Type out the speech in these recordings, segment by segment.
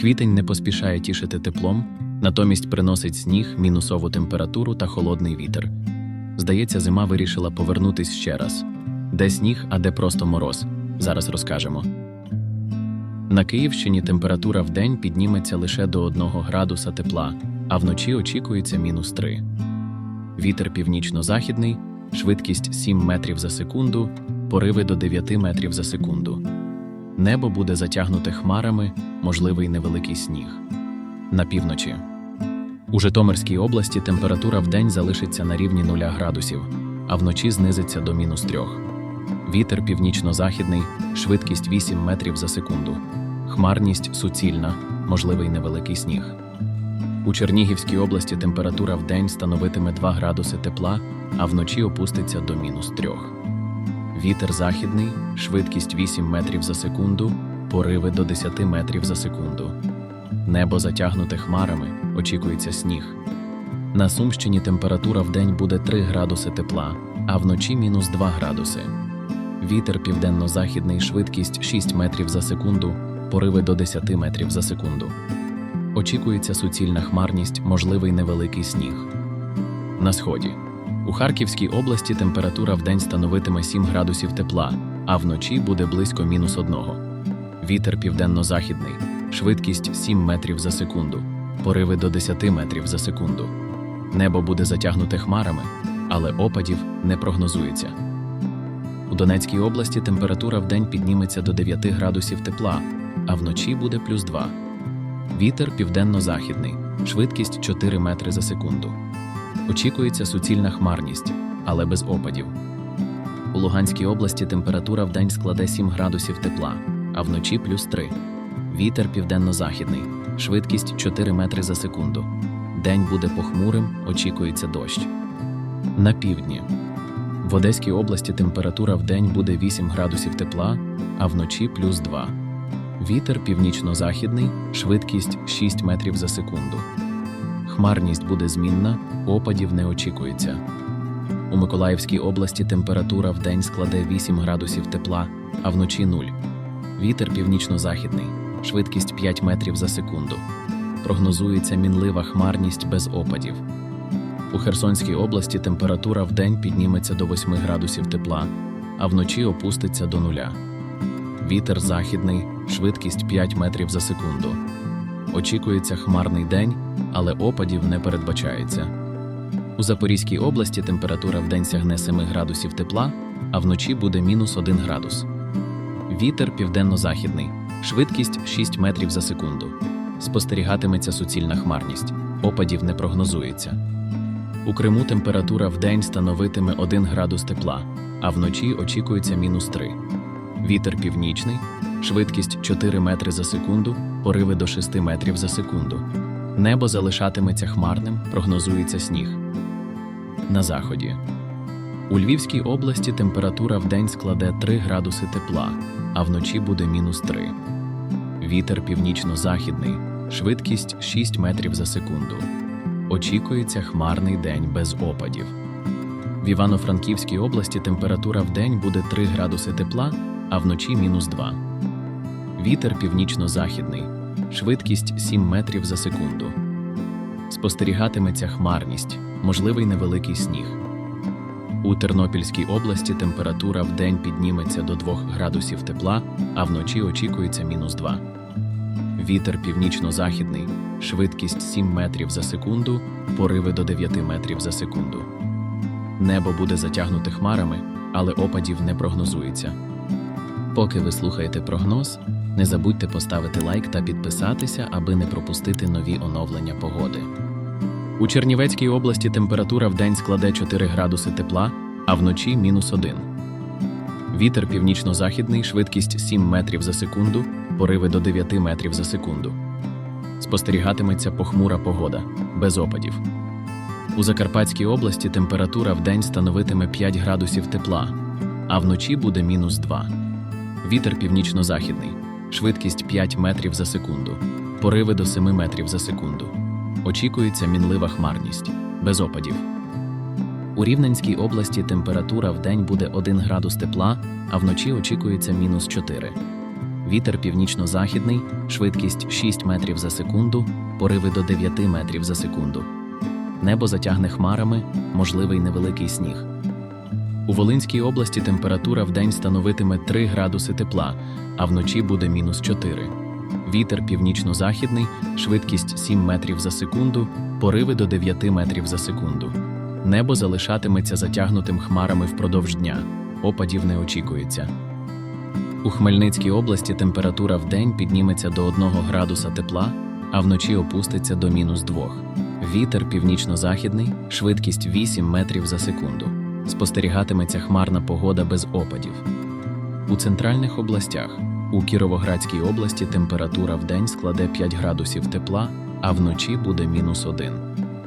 Квітень не поспішає тішити теплом, натомість приносить сніг, мінусову температуру та холодний вітер. Здається, зима вирішила повернутись ще раз. Де сніг, а де просто мороз. Зараз розкажемо. На Київщині температура в день підніметься лише до 1 градуса тепла, а вночі очікується мінус 3. Вітер північно-західний, швидкість 7 метрів за секунду, пориви до 9 метрів за секунду. Небо буде затягнуте хмарами, можливий невеликий сніг. На півночі. У Житомирській області температура в день залишиться на рівні 0 градусів, а вночі знизиться до мінус 3. Вітер північно-західний, швидкість 8 метрів за секунду. Хмарність суцільна, можливий невеликий сніг. У Чернігівській області температура в день становитиме 2 градуси тепла, а вночі опуститься до мінус 3. Вітер західний, швидкість 8 метрів за секунду, пориви до 10 метрів за секунду. Небо затягнуте хмарами, очікується сніг. На Сумщині температура в день буде 3 градуси тепла, а вночі мінус 2 градуси. Вітер південно-західний, швидкість 6 метрів за секунду, пориви до 10 метрів за секунду. Очікується суцільна хмарність, можливий невеликий сніг. На сході. У Харківській області температура в день становитиме 7 градусів тепла, а вночі буде близько мінус 1. Вітер південно-західний, швидкість 7 метрів за секунду, пориви до 10 метрів за секунду. Небо буде затягнуте хмарами, але опадів не прогнозується. У Донецькій області температура в день підніметься до 9 градусів тепла, а вночі буде плюс 2. Вітер південно-західний, швидкість 4 метри за секунду. Очікується суцільна хмарність, але без опадів. У Луганській області температура в день складе 7 градусів тепла, а вночі плюс 3. Вітер південно-західний, швидкість 4 метри за секунду. День буде похмурим, очікується дощ. На півдні. В Одеській області температура в день буде 8 градусів тепла, а вночі плюс 2. Вітер північно-західний, швидкість 6 метрів за секунду. Хмарність буде змінна, опадів не очікується. У Миколаївській області температура в день складе 8 градусів тепла, а вночі 0. Вітер північно-західний, швидкість 5 метрів за секунду. Прогнозується мінлива хмарність без опадів. У Херсонській області температура в день підніметься до 8 градусів тепла, а вночі опуститься до нуля. Вітер західний, швидкість 5 метрів за секунду. Очікується хмарний день, але опадів не передбачається. У Запорізькій області температура в день сягне 7 градусів тепла, а вночі буде мінус 1 градус. Вітер південно-західний, швидкість 6 метрів за секунду. Спостерігатиметься суцільна хмарність, опадів не прогнозується. У Криму температура в день становитиме 1 градус тепла, а вночі очікується мінус 3. Вітер північний, швидкість 4 метри за секунду, пориви до 6 метрів за секунду. Небо залишатиметься хмарним, прогнозується сніг. На заході. У Львівській області температура в день складе 3 градуси тепла, а вночі буде мінус 3. Вітер північно-західний, швидкість 6 метрів за секунду. Очікується хмарний день без опадів. В Івано-Франківській області температура в день буде 3 градуси тепла, а вночі мінус 2. Вітер північно-західний, швидкість 7 метрів за секунду. Спостерігатиметься хмарність, можливий невеликий сніг. У Тернопільській області температура в день підніметься до 2 градусів тепла, а вночі очікується мінус 2. Вітер північно-західний, швидкість 7 метрів за секунду, пориви до 9 метрів за секунду. Небо буде затягнуте хмарами, але опадів не прогнозується. Поки ви слухаєте прогноз, не забудьте поставити лайк та підписатися, аби не пропустити нові оновлення погоди. У Чернівецькій області температура в день складе 4 градуси тепла, а вночі мінус 1. Вітер північно-західний, швидкість 7 метрів за секунду, пориви до 9 метрів за секунду. Спостерігатиметься похмура погода, без опадів. У Закарпатській області температура в день становитиме 5 градусів тепла, а вночі буде мінус 2. Вітер північно-західний, швидкість 5 метрів за секунду, пориви до 7 метрів за секунду. Очікується мінлива хмарність, без опадів. У Рівненській області температура в день буде 1 градус тепла, а вночі очікується мінус 4. Вітер північно-західний, швидкість 6 метрів за секунду, пориви до 9 метрів за секунду. Небо затягне хмарами, можливий невеликий сніг. У Волинській області температура вдень становитиме 3 градуси тепла, а вночі буде мінус 4. Вітер північно-західний, швидкість 7 метрів за секунду, пориви до 9 метрів за секунду. Небо залишатиметься затягнутим хмарами впродовж дня. Опадів не очікується. У Хмельницькій області температура вдень підніметься до 1 градуса тепла, а вночі опуститься до мінус 2. Вітер північно-західний, швидкість 8 метрів за секунду. Спостерігатиметься хмарна погода без опадів. У центральних областях у Кіровоградській області температура вдень складе 5 градусів тепла, а вночі буде мінус 1.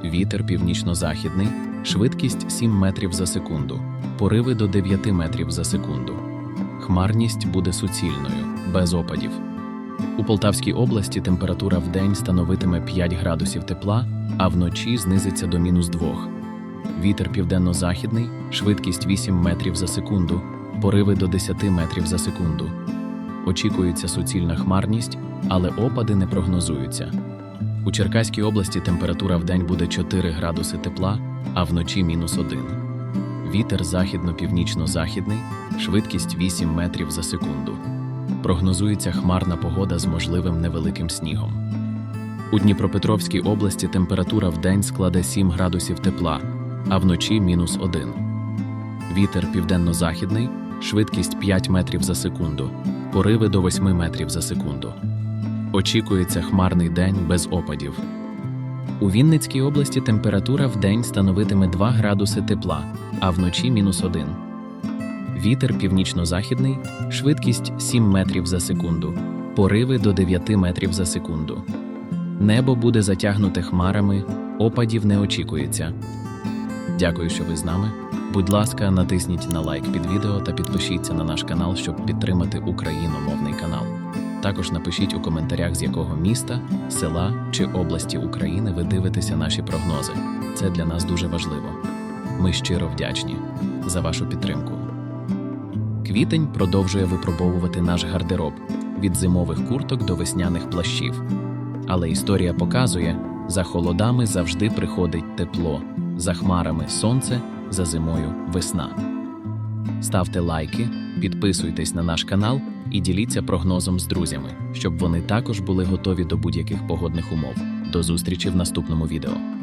Вітер північно-західний, швидкість 7 метрів за секунду, пориви до 9 метрів за секунду. Хмарність буде суцільною, без опадів. У Полтавській області температура вдень становитиме 5 градусів тепла, а вночі знизиться до мінус 2. Вітер південно-західний, швидкість 8 метрів за секунду, пориви до 10 метрів за секунду. Очікується суцільна хмарність, але опади не прогнозуються. У Черкаській області температура вдень буде 4 градуси тепла, а вночі мінус 1. Вітер західно-північно-західний, швидкість 8 метрів за секунду. Прогнозується хмарна погода з можливим невеликим снігом. У Дніпропетровській області температура вдень складе 7 градусів тепла, а вночі мінус 1. Вітер південно-західний, швидкість 5 метрів за секунду, пориви до 8 метрів за секунду. Очікується хмарний день без опадів. У Вінницькій області температура вдень становитиме 2 градуси тепла, а вночі мінус 1. Вітер північно-західний, швидкість 7 метрів за секунду, пориви до 9 метрів за секунду. Небо буде затягнуте хмарами, опадів не очікується. Дякую, що ви з нами. Будь ласка, натисніть на лайк під відео та підпишіться на наш канал, щоб підтримати україномовний канал. Також напишіть у коментарях, з якого міста, села чи області України ви дивитеся наші прогнози. Це для нас дуже важливо. Ми щиро вдячні за вашу підтримку. Квітень продовжує випробовувати наш гардероб від зимових курток до весняних плащів. Але історія показує, за холодами завжди приходить тепло, за хмарами сонце, за зимою весна. Ставте лайки, підписуйтесь на наш канал і діліться прогнозом з друзями, щоб вони також були готові до будь-яких погодних умов. До зустрічі в наступному відео.